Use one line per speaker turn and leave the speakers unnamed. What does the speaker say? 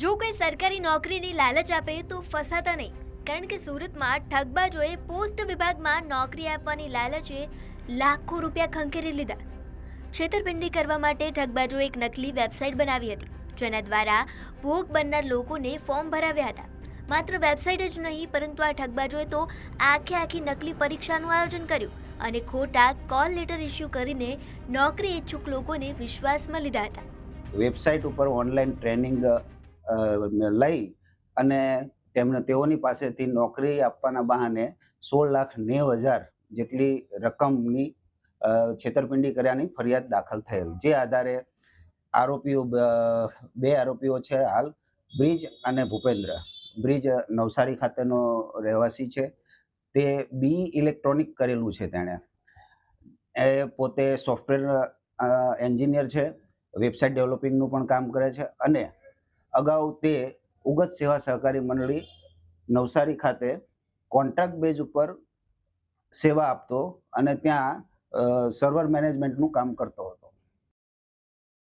જો કોઈ સરકારી નોકરીની લાલચ આપે તો ફસાતા નહીં. કારણ કે સુરતમાં ઠગબાજોએ પોસ્ટ વિભાગમાં નોકરી આપવાની લાલચે લાખો રૂપિયા ખંખેરી લીધા. છેતરપિંડી કરવા માટે ઠગબાજોએ એક નકલી વેબસાઇટ બનાવી હતી, જેના દ્વારા ભોગ બનનાર લોકોને ફોર્મ ભરાવ્યા હતા. માત્ર વેબસાઇટ જ નહીં, પરંતુ આ ઠગબાજોએ તો આખે આખી નકલી પરીક્ષાનું આયોજન કર્યું અને ખોટા કોલ લેટર ઇસ્યુ કરીને નોકરી ઈચ્છુક લોકોને વિશ્વાસમાં લીધા હતા.
વેબસાઇટ ઉપર ઓનલાઈન ટ્રેનિંગ લઈ અને તેમને, તેઓની પાસેથી નોકરી આપવાના બહાને સોળ લાખ નેવ હજાર જેટલી રકમની છેતરપિંડી કર્યાની ફરિયાદ દાખલ થયેલ. જે આધારે આરોપીઓ, બે આરોપીઓ છે હાલ, બ્રિજ અને ભૂપેન્દ્ર. બ્રિજ નવસારી ખાતેનો રહેવાસી છે. તે બી ઇલેક્ટ્રોનિક કરેલું છે તેણે. એ પોતે સોફ્ટવેર એન્જિનિયર છે, વેબસાઇટ ડેવલપિંગનું પણ કામ કરે છે અને અગાઉ તે ઉગત સેવા સહકારી મંડળી નવસારી ખાતે કોન્ટ્રાક્ટ બેઝ ઉપર સેવા આપતો અને ત્યાં સર્વર મેનેજમેન્ટનું કામ કરતો.